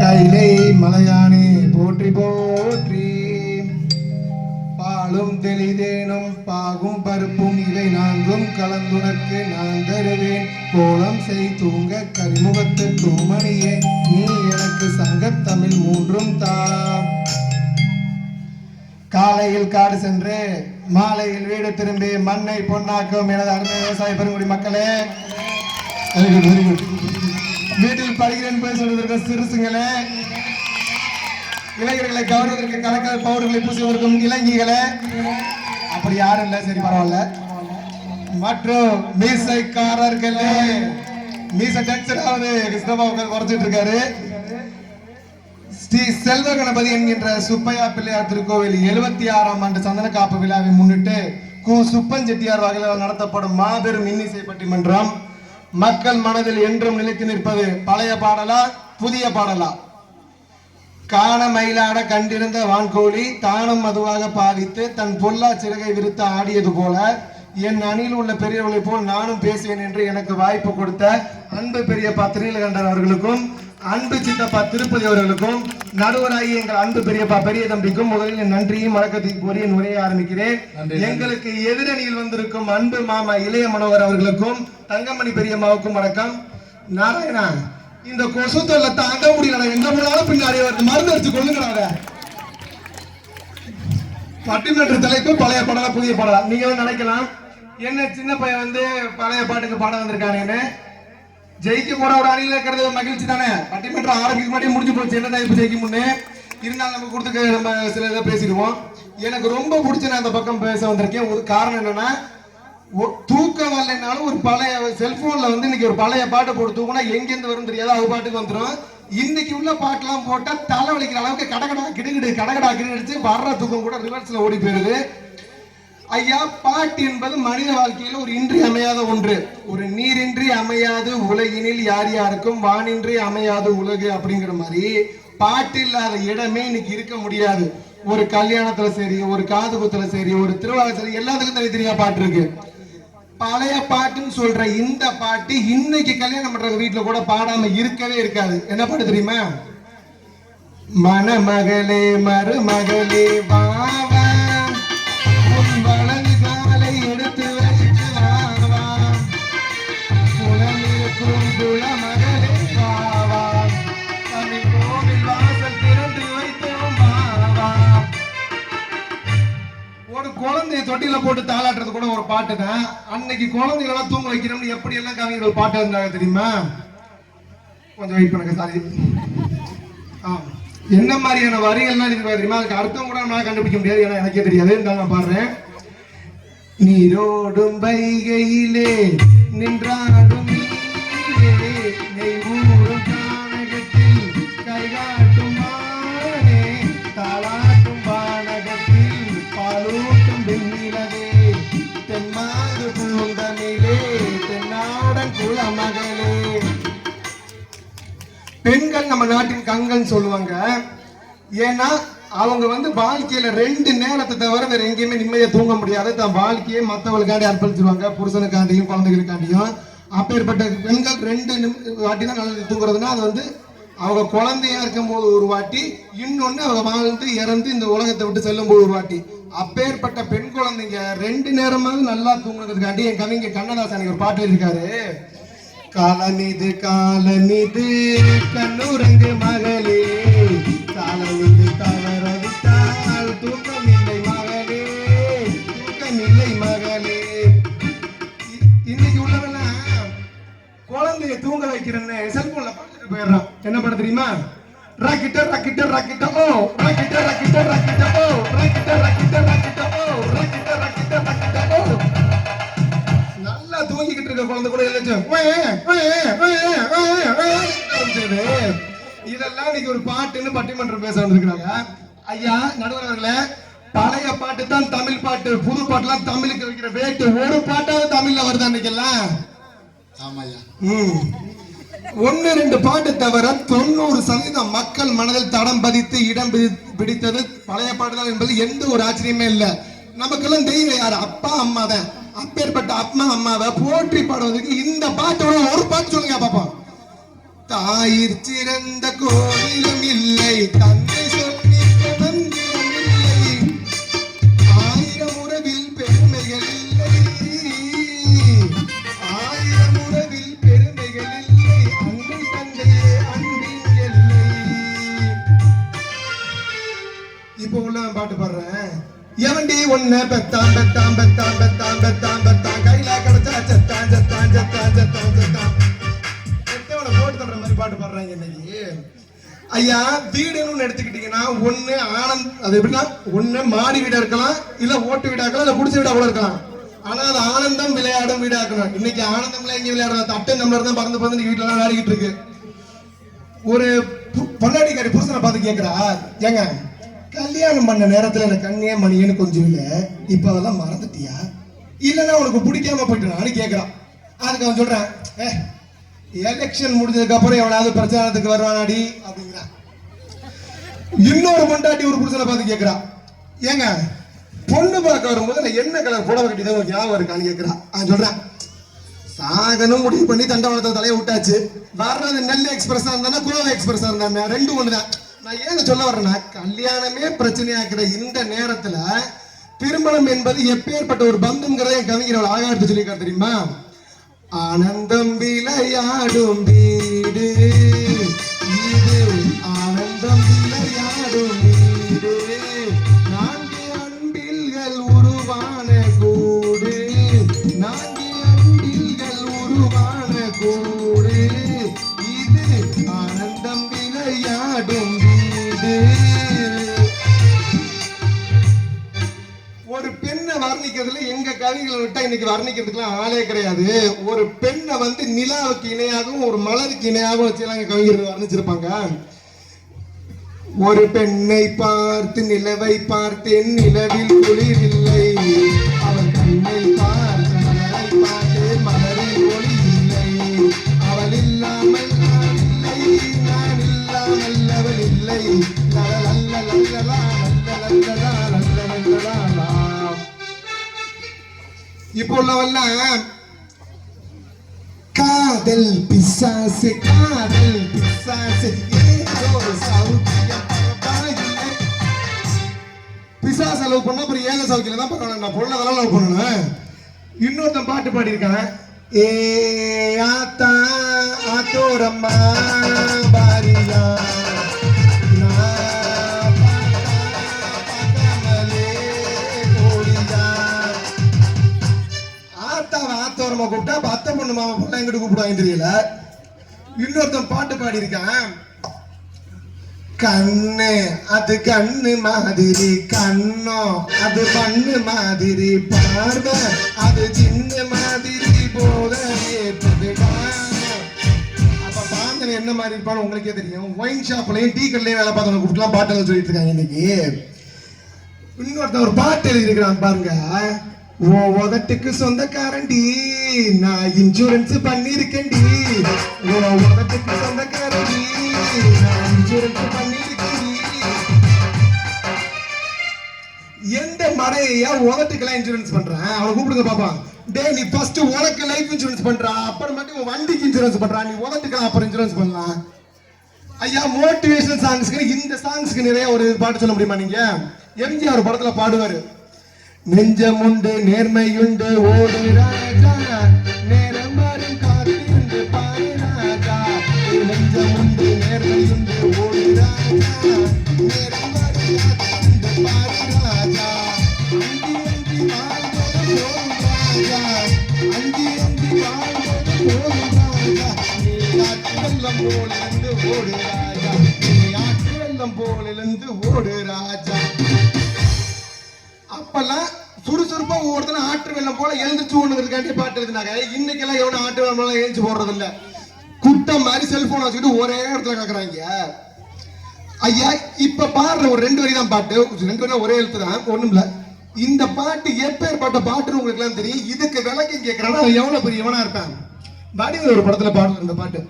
கைலை மலையானே போற்றி போற்றி. பாலும் தெளிதேனும் பாகும் பருப்பும் இவை நான்கும் கலந்துனக்கு நான் தருவேன். கோலம் செய் தூங்க கரிமுகத்து தூமணியே நீ எனக்கு சங்கத்தமிழ் மூன்றும் தா. காலையில் காடு சென்று மாலையில் வீடு திரும்பி மண்ணை பொன்னாக்கும் எனது அருமை விவசாய பெருங்குடி மக்களே. வெரி குட் வெரி குட் வீட்டில் படிக்கிறேன் போய் சொல்வதற்கு சிறுசுங்களே. இளைஞர்களை கவர்வதற்கு கலக்கல் பவுடர்களை பூசுவதற்கும் இளைஞர்களே அப்படி யாரும் இல்லை. சரி பரவாயில்ல. மற்றும் மீசைக்காரர்களே. மீசை டென்ஷன் ஆகுது. கிருஷ்ணபா குறைச்சிட்டு இருக்காரு. ஸ்ரீ செல்வ கணபதி என்கின்ற சுப்பையா பிள்ளையார் திருக்கோவில் எழுபத்தி ஆறாம் ஆண்டு சந்தன காப்பு விழாவை முன்னிட்டு கு சுப்பன் செட்டியார் வகையில் நடத்தப்படும் மாபெரும் இன்னிசை பட்டிமன்றம். மக்கள் மனதில் என்றும் நிலைத்து நிற்பது பழைய பாடலா புதிய பாடலா? காண மயிலாட கண்டிருந்த வான்கோழி தானும் மதுவாக பாதித்து தன் பொல்லா சிறகை விரித்து ஆடியது போல என் அணியில் உள்ள பெரியவர்களை போல் நானும் பேசுவேன் என்று எனக்கு வாய்ப்பு கொடுத்த அன்பு பெரியப்பா திருநீலகண்டன் அவர்களுக்கும் அன்பு சித்தப்பா திருப்பதி அவர்களுக்கும் நடுவராகி எங்கள் அன்பு பெரியப்பா பெரிய தம்பிக்கும் முதலில் நன்றியும் வணக்கத்தையும் கூறி உரையை ஆரம்பிக்கிறேன். எங்களுக்கு எதிரணியில் வந்திருக்கும் அன்பு மாமா இளைய மனோகர் அவர்களுக்கும் தங்கமணி பெரியம்மாவுக்கும் வணக்கம். நாராயணா இந்த கொசு தொல்லை தாங்க முடியல எங்க போனாலும் பின்னாடி மருந்து அடிச்சு கொள்ளுங்கடா பட்டிமன்ற தலைப்பு பழைய படம் புதிய படம் நீங்க வந்து நினைக்கலாம். என்ன சின்ன பையன் வந்து பழைய பாட்டுக்கு பாட வந்திருக்கானேன்னு. ஜெயிக்க போற ஒரு அணியில இருக்கிறது மகிழ்ச்சி தானே? பட்டிமன்றம் ஆரம்பிக்க முன்னாடி முடிஞ்சு போச்சு. என்ன தலைப்பு ஜெயிக்க முன்னே? இருந்தாலும் நம்ம கொடுத்துக்க நம்ம சில இதை பேசிடுவோம். எனக்கு ரொம்ப பிடிச்ச நான் அந்த பக்கம் பேச வந்திருக்கேன். ஒரு காரணம் என்னன்னா ஒ- தூக்கம் வரலைனாலும் ஒரு பழைய செல்போன்ல வந்து இன்னைக்கு ஒரு பழைய பாட்டை போட்டு தூக்குனா எங்கேருந்து வரும் தெரியாது. அது பாட்டுக்கு வந்துடும் இன்னைக்கு உள்ள பாட்டெல்லாம் போட்டா தலை வலிக்கிற அளவுக்கு கடகடா கிடுகிடு கடகடா கிடுகிடுச்சு. வர்ற தூக்கம் கூட ரிவர்ஸ்ல ஓடி போயிருது. ஐயா பாட்டு என்பது மனித வாழ்க்கையில ஒரு இன்றி அமையாத ஒன்று. ஒரு நீரின்றி அமையாது உலகினில் யார் யாருக்கும் வானின்றி அமையாது உலகு அப்படிங்கிற மாதிரி பாட்டு இல்லாத இடமே இன்னைக்கு இருக்க முடியாது. ஒரு கல்யாணத்துல சரி ஒரு காது குத்துல சரி ஒரு திருவிழா சரி எல்லாத்துக்கும் தனித்தனியா பாட்டு இருக்கு. பழைய பாட்டுன்னு சொல்ற இந்த பாட்டு இன்னைக்கு கல்யாணம் பண்ற வீட்டுல கூட பாடாம இருக்கவே இருக்காது. என்ன பாட்டு தெரியுமா? மணமகளே மருமகளே வா குழந்தைய தொட்டில போட்டு தாளாட்டுறது கூட ஒரு பாட்டு தான். அன்னைக்கு குழந்தைகளெல்லாம் தூங்க வைக்கணும்னு எப்படி எல்லாம் கவிஞர்கள் பாட்டு இருந்தாங்க தெரியுமா? கொஞ்சம் வெயிட் பண்ணுங்க சாரி ஆ என்ன மாதிரியான வரிகள்லாம் இருக்கு தெரியுமா? அதுக்கு அர்த்தம் கூட நான் கண்டுபிடிக்க முடியாது ஏன்னா எனக்கே தெரியாது. இருந்தாலும் நான் பாடுறேன். நீரோடும் வைகையிலே நின்றாடும் நீரே, நெய் ஊறும் கானகத்தில் கைகாட்டும் மானே, தாலாட்டும் வானகத்தில் பாலூட்டும் வெண்ணிலவே, தென்மாது பூந்தமிழே, தென்னாடன் குலமகளே. பெண்கள் நம்ம நாட்டின் கங்கள்னு சொல்லுவாங்க ஏன்னா அவங்க வந்து வாழ்க்கையில ரெண்டு நேரத்தை தவிர வேற எங்கேயுமே நிம்மதியா தூங்க முடியாது. தன் வாழ்க்கையை மற்றவங்களுக்காண்டி அர்ப்பணிச்சிருவாங்க. புருஷனுக்காண்டியும் குழந்தைகளுக்காண்டியும். அப்பேற்பட்ட பெண்கள் ரெண்டு வாட்டி தான் நல்லது தூங்குறதுன்னா அது வந்து அவங்க குழந்தையா இருக்கும்போது ஒரு வாட்டி இன்னொன்னு அவங்க வாழ்ந்து இறந்து இந்த உலகத்தை விட்டு செல்லும்போது ஒரு வாட்டி. அப்பேற்பட்ட பெண் குழந்தைங்க ரெண்டு நேரமாவது நல்லா தூங்குறதுக்காண்டி என் கவிஞர் கண்ணதாசன் எனக்கு ஒரு பாட்டு இருக்காரு காலமிது காலமிது கண்ணுரங்கு மகளே தூங்க வைக்கிறேன்னு செல்போன்ல பார்த்துட்டு போயிடுறான் என்ன பண்ண தெரியுமா? ராக்கிட்ட ராக்கிட்ட ராக்கிட்ட ஓ ராக்கிட்ட ராக்கிட்ட ராக்கிட்ட ஓ ராக்கிட்ட ராக்கிட்ட ராக்கிட்ட ஓ ராக்கிட்ட ராக்கிட்ட ராக்கிட்ட ஓ நல்லா தூங்கிக்கிட்டு இருக்க குழந்தை கூட எல்லாச்சும். இதெல்லாம் இன்னைக்கு ஒரு பாட்டுன்னு பட்டிமன்றம் பேச வந்திருக்கிறாங்க. ஐயா நடுவர் அவர்களே பழைய பாட்டு தான் தமிழ் பாட்டு. புது பாட்டுலாம் தமிழுக்கு வைக்கிற வேட்டு. ஒரு பாட்டாவது தமிழ்ல வருதா இன்னைக்கெல்லாம்? ஆமாய்யா. ம். ஒன்னு ரெண்டு பாட்டு தவிர தொண்ணூறு சதவீதம் மக்கள் மனதில் தடம் பதித்து இடம் பிடித்தது பழைய பாட்டுதான் என்பது எந்த ஒரு ஆச்சரியமே இல்லை. நமக்கெல்லாம் தெய்வம் யார்? அப்பா அம்மா தான். அப்பேற்பட்ட அப்பா அம்மாவை போற்றி பாடுவதற்கு இந்த பாட்டோட ஒரு பாட்டு சொல்லுங்க பாப்போம். தாயிற் சிறந்த கோயிலும் இல்லை தந்தை என்ன பெத்தான் பெத்தான் பெத்தான் பெத்தான் பெத்தான் பெத்தான் கையில கிடைச்சா செத்தான் செத்தான் செத்தான் செத்தான் செத்தான். பெத்தவனை போட்டு தர்ற மாதிரி பாட்டு பாடுறாங்க இன்னைக்கு. ஐயா வீடுன்னு எடுத்துக்கிட்டீங்கன்னா ஒண்ணு ஆனந்த் அது எப்படின்னா ஒண்ணு மாடி வீடா இருக்கலாம் இல்ல ஓட்டு வீடா இருக்கலாம் இல்ல குடிச்ச வீடா கூட இருக்கலாம். ஆனா அது ஆனந்தம் விளையாடும் வீடா இருக்கணும் இன்னைக்கு ஆனந்தம்ல எங்க விளையாடுறது தட்டு நம்மள தான் பறந்து பறந்து வீட்டுல எல்லாம் விளையாடிக்கிட்டு இருக்கு. ஒரு பு- பொண்டாட்டிக்காரி புருஷனை பார்த்து கேக்குறா. ஏங்க கல்யாணம் பண்ண நேரத்துல எனக்கு கண்ணியே மணியன்னு கொஞ்சம் இல்லை. இப்போ அதெல்லாம் மறந்துட்டியா? இல்லைன்னா உனக்கு பிடிக்காம போயிட்டு கேட்குறான் அதுக்கு அவன் சொல்றான் ஏ எலெக்ஷன் முடிஞ்சதுக்கு அப்புறம் எவனாவது பிரச்சாரத்துக்கு வருவானாடி? அப்படிங்கிறான். இன்னொரு பொண்டாட்டி ஒரு புருஷனை பார்த்து கேட்குறான் ஏங்க பொண்ணு பார்க்க வரும்போது நான் என்ன கலர் புடவை கட்டி தான் ஞாபகம் இருக்கான்னு கேட்குறான் அவன் சொல்றான் சாகனும் முடிவு பண்ணி தண்டவாளத்தை தலையை விட்டாச்சு. வர்றது நெல் எக்ஸ்பிரஸா இருந்தா குரோவ எக்ஸ்பிரஸா ரெண்டு ரெண்டும் தான் நான் ஏன் சொல்ல வர்றேன்னா கல்யாணமே பிரச்சனையாக்குற இந்த நேரத்துல திருமணம் என்பது எப்பேற்பட்ட ஒரு பந்துங்கிறத என் கவிஞர் ஆகா எடுத்து சொல்லியிருக்காரு தெரியுமா? ஆனந்தம் விளையாடும் வீடு. வர்ணிக்கிறதுல எங்க கவிகளை விட்டா இன்னைக்கு வர்ணிக்கிறதுக்குலாம் ஆளே கிடையாது. ஒரு பெண்ணை வந்து நிலாவுக்கு இணையாகவும் ஒரு மலருக்கு இணையாகவும் வச்சுலாம் கவிஞர் கவிஞர்கள் வர்ணிச்சிருப்பாங்க. ஒரு பெண்ணை பார்த்து நிலவை பார்த்தேன் நிலவில் குளிரில்லை இப்போ உள்ளவெல்லாம் காதல் பிசாசு காதல் பிசாசு பிசாசு அளவு பண்ணா அப்புறம் ஏக சௌக்கியம் தான் பரவாயில்ல நான் பொருளை லவ் பண்ணணும் இன்னொருத்தன் பாட்டு பாடியிருக்கான் ஏ ஆத்தா ஆத்தோரம்மா பாரியா மாமா கூப்பிட்டா அப்ப அத்தை பொண்ணு மாமா பொண்ணு எங்கிட்ட கூப்பிடுவாங்க தெரியல. இன்னொருத்தன் பாட்டு பாடியிருக்கான். கண்ணு அது கண்ணு மாதிரி கண்ணோ அது பண்ணு மாதிரி பார்வை அது சின்ன மாதிரி போத அப்ப பாந்தன் என்ன மாதிரி இருப்பான்னு உங்களுக்கே தெரியும். ஒயின் ஷாப்லயும் டீ கடையிலயும் வேலை பார்த்தவங்க கூப்பிட்டுலாம் பாட்டு சொல்லிட்டு இருக்காங்க இன்னைக்கு. இன்னொருத்தன் ஒரு பாட்டு எழுதியிருக்கிறான் பாருங்க. உதட்டுக்கு சொந்தக்காரண்டி நான் இன்சூரன்ஸ் பண்ணிருக்கேன்டி ஓ உதட்டுக்கு சொந்தக்காரண்டி நான் இன்சூரன்ஸ் பண்ணிருக்கேன்டி எந்த மடையா உதட்டுக்கெல்லாம் இன்சூரன்ஸ் பண்றேன் அவனை கூப்பிடுங்க பாப்பா. டேய் நீ ஃபர்ஸ்ட் உனக்கு லைஃப் இன்சூரன்ஸ் பண்றா அப்புறமேட்டு உன் வண்டிக்கு இன்சூரன்ஸ் பண்றா. நீ உதட்டுக்கெல்லாம் அப்புறம் இன்சூரன்ஸ் பண்ணலாம். ஐயா மோட்டிவேஷனல் சாங்ஸ்க்கு இந்த சாங்ஸ்க்கு நிறைய ஒரு பாட்டு சொல்ல முடியுமா நீங்க? எம்ஜிஆர் படத்துல பாடுவாரு. நெஞ்சமுண்டு நேர்மையுண்டு ஓடு ராஜா நேரம் வரும் காத்திருந்து பாரு ராஜா நெஞ்சமுண்டு நேர்மையுண்டு ஓடு ராஜா நேரம் வரும் காத்திருந்து பாரு ராஜா அஞ்சி அஞ்சி வாழ்ந்தோடு போதும் ராஜா அஞ்சி அஞ்சி வாழ்ந்தோடு போதும் ராஜா நீ ஆற்று வெள்ளம் போலிருந்து ஓடு ராஜா நீ ஆற்று வெள்ளம் போலிருந்து ஓடு அப்பெல்லாம் சுறுசுறுப்பா ஒவ்வொருத்தரும் ஆற்று வெள்ளம் போல எழுந்திருச்சு ஓடுங்கிறதுக்காண்டி பாட்டு எழுதினாங்க. இன்னைக்கெல்லாம் எவனும் ஆற்று வெள்ளம் போல எழுந்து போடுறது இல்ல குட்டம் மாதிரி செல்போன் வச்சுக்கிட்டு ஒரே இடத்துல கேக்குறாங்க. ஐயா இப்ப பாடுற ஒரு ரெண்டு வரி தான் பாட்டு ரெண்டு வரி ஒரே எழுத்து தான். ஒண்ணும் இல்ல. இந்த பாட்டு எப்பேற்பட்ட பாட்டுன்னு உங்களுக்கு எல்லாம் தெரியும். இதுக்கு விளக்கம் கேட்கறானா எவ்வளவு பெரிய இவனா இருப்பான்? வடிவில் ஒரு படத்துல பாடுற இந்த பாட்டு.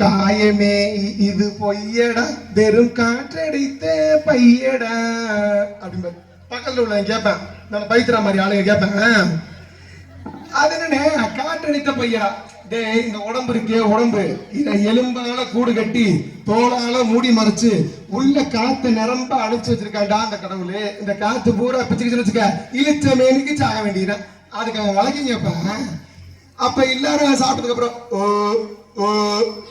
காயமே இது பொய்யடா. வெறும் காற்றடித்த பையடா. அப்படின்னு பக்கத்தில் உள்ள கேட்பேன். நம்ம பைத்திரா மாதிரி ஆளுங்க கேட்பேன். அது என்னன்னு காற்றடித்த பையரா டேய் இந்த உடம்பு இருக்கே உடம்பு. இதை எலும்பால கூடு கட்டி தோளால மூடி மறைச்சு உள்ள காத்து நிரம்ப அடைச்சு வச்சிருக்காண்டா அந்த கடவுள். இந்த காத்து பூரா பிச்சுக்கிச்சு வச்சுக்க இழுச்ச மேனுக்கு சாக வேண்டியதான் அதுக்கு அவன் வழக்கம் அப்ப. எல்லாரும் சாப்பிட்டதுக்கு அப்புறம் ஓ ஓ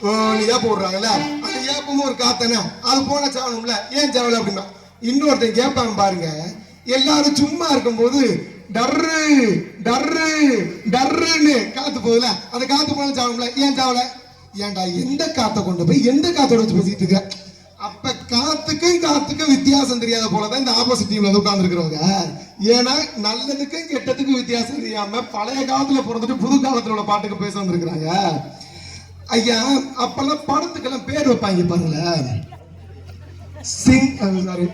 ஓ ஏப்ப விடுறாங்கல்ல? அந்த ஏப்பமும் ஒரு காத்தனா அது போன சாவணும்ல. ஏன் சாவல அப்படின்னா இன்னொருத்தன் கேட்பான் பாருங்க. எல்லாரும் சும்மா இருக்கும்போது டர்ரு டர்ரு டர்ருன்னு காத்து போகுதுல அந்த காத்து போனாலும் சாவல ஏன் சாவல? ஏன்டா எந்த காத்தை கொண்டு போய் எந்த காத்தோட வச்சு பேசிட்டு இருக்க? அப்ப காத்துக்கும் காத்துக்கும் வித்தியாசம் தெரியாத போலதான் இந்த ஆப்போசிட் டீம்ல வந்து உட்கார்ந்துருக்கிறவங்க. ஏன்னா நல்லதுக்கும் கெட்டதுக்கும் வித்தியாசம் தெரியாம பழைய காலத்துல பிறந்துட்டு புது காலத்துல உள்ள பாட்டுக்கு பேச வந்திருக்கிறாங்க. ஐயா அப்பெல்லாம் படத்துக்கெல்லாம் பேர் வைப்பாங்க பாருங்களேன். சிங் சாரி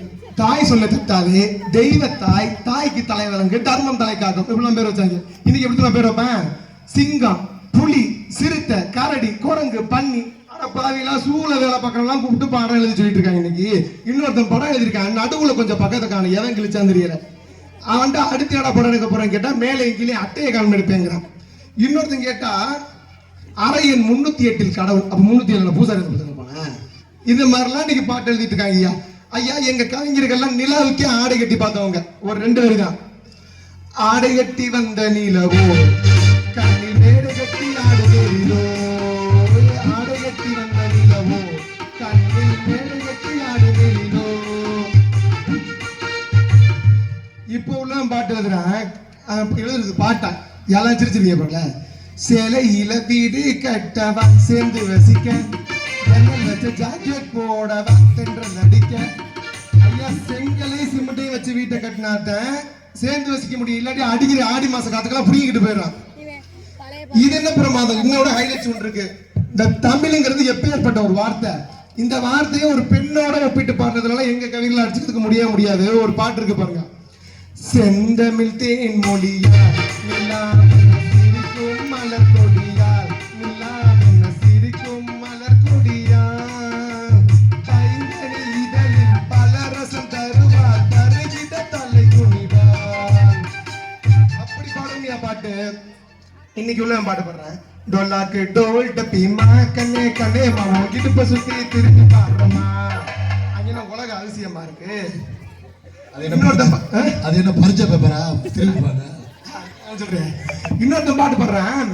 தாய் சொல்ல தட்டாதே தெய்வ தாய் தாய்க்கு தலை வழங்கு தர்மம் தலை காக்கும் இப்படிலாம் பேர் வச்சாங்க. இன்னைக்கு எப்படி பேர் வைப்பேன்? சிங்கம் புலி சிறுத்தை கரடி குரங்கு பன்னி. பாவிலாம் சூழ வேலை பக்கம்லாம் கூப்பிட்டு பாடம் எழுதி சொல்லிட்டு இருக்காங்க இன்னைக்கு. இன்னொருத்தன் படம் எழுதியிருக்காங்க நடுவுல கொஞ்சம் பக்கத்தை காணும் எவன் கிழிச்சான்னு தெரியல. அவன்ட்டு அடுத்த இடம் படம் எடுக்க போறேன்னு கேட்டா மேலே கீழே அட்டையை காலம் எடுப்பேங்கிறான். இன்னொருத்தன் கேட்டா அறையன் முன்னூத்தி எட்டில் கடவுள். அப்ப முன்னூத்தி ஏழுல பூசாரி போனேன்? இது மாதிரிலாம் இன்னைக்கு பாட்டு எழுதிட்டு இருக்காங்க ஐயா ஐயா எங்க கவிஞர்கள்லாம் நிலாவுக்கே ஆடை கட்டி பார்த்தவங்க. ஒரு ரெண்டு வரி தான். ஆடை கட்டி வந்த நிலவோ கண்ணில் மேடை கட்டி ஆடுகிறீரோ ஆடை கட்டி வந்த நிலவோ கண்ணில் மேடை கட்டி ஆடுகிறீரோ இப்போ உள்ள பாட்டு எழுதுறேன். எழுதுறது பாட்டா? யாரெல்லாம் சிரிச்சிருக்கீங்க பாருங்க சிலையில வீடு கட்டவா சேர்ந்து வசிக்க ஜாக்கெட் போடவா தென்ற நடிக்க செங்கலையும் செங்கலே சிமெண்ட்டையும் வச்சு வீட்டை கட்டினாத்த சேர்ந்து வசிக்க முடியும். இல்லாட்டி அடிக்கிற ஆடி மாச காத்துக்கெல்லாம் புடிங்கிட்டு போயிடறான். இது என்ன பிரமாதம்? இன்னோட ஹைலைட்ஸ் ஒன்று இருக்கு. இந்த தமிழுங்கிறது எப்பேற்பட்ட ஒரு வார்த்தை. இந்த வார்த்தையை ஒரு பெண்ணோட ஒப்பிட்டு பாடுறதுனால எங்க கவிகளை அடிச்சுக்கிறதுக்கு முடிய முடியாது. ஒரு பாட்டு இருக்கு பாருங்க. செந்தமிழ் தேன் மொழியா இன்னைக்கு உள்ள பாட்டு பாடுறேன். டொல்லாக்கு டோல் டப்பிமா கண்ணே கண்ணே மாமா இடுப்ப சுத்தி திரும்பி பாடுறமா அங்கே உலக அதிசயமா இருக்கு. அது என்ன? அது என்ன பரிச்சை பேப்பரா திரும்பி பாரு நான் சொல்றேன். இன்னொருத்தன் பாட்டு பாடுறேன்.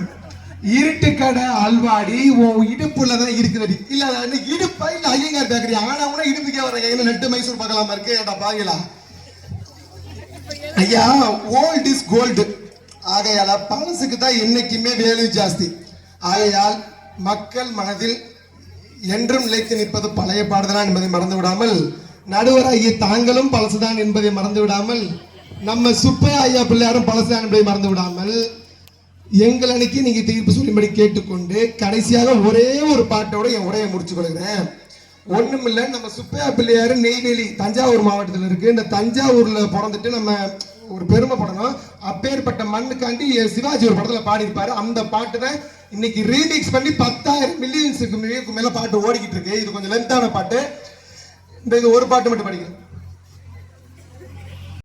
இருட்டு கடை அல்வாடி உன் இடுப்புல தான் இருக்குதடி இல்ல அது இடுப்பா? இல்ல ஐயங்கார் பேக்கரி ஆனா கூட இடுப்புக்கே வர கையில நெட்டு மைசூர் பார்க்கலாமா இருக்கு? ஏடா பாவிகளா ஐயா ஓல்ட் இஸ் கோல்டு ஆகையால் பழசுக்கு தான் என்னைக்குமே வேல்யூ ஜாஸ்தி. ஆகையால் மக்கள் மனதில் என்றும் நிலைத்து நிற்பது பழைய பாடுதான் என்பதை மறந்து விடாமல் நடுவராகிய தாங்களும் பழசுதான் என்பதை மறந்து விடாமல் நம்ம சுப்பையா ஐயா பிள்ளையாரும் பழசுதான் என்பதை மறந்து விடாமல் எங்கள் அன்னைக்கு நீங்க தீர்ப்பு சொல்லும்படி கேட்டுக்கொண்டு கடைசியாக ஒரே ஒரு பாட்டோட என் உரையை முடிச்சு கொள்கிறேன் ஒண்ணுமில்ல நம்ம சுப்பையா பிள்ளையார் நெய்வேலி தஞ்சாவூர் மாவட்டத்தில் இருக்கு. இந்த தஞ்சாவூரில் பிறந்துட்டு நம்ம ஒரு பெருமைப்படணும் அப்பேற்பட்ட மண்ணுக்காண்டி என் சிவாஜி ஒரு படத்துல பாடியிருப்பாரு. அந்த பாட்டு தான் இன்னைக்கு ரீமிக்ஸ் பண்ணி பத்தாயிரம் மில்லியன்ஸுக்கு மேல பாட்டு ஓடிக்கிட்டு இருக்கு. இது கொஞ்சம் லென்த்தான பாட்டு. இந்த இது ஒரு பாட்டு மட்டும் படிக்கிறேன்.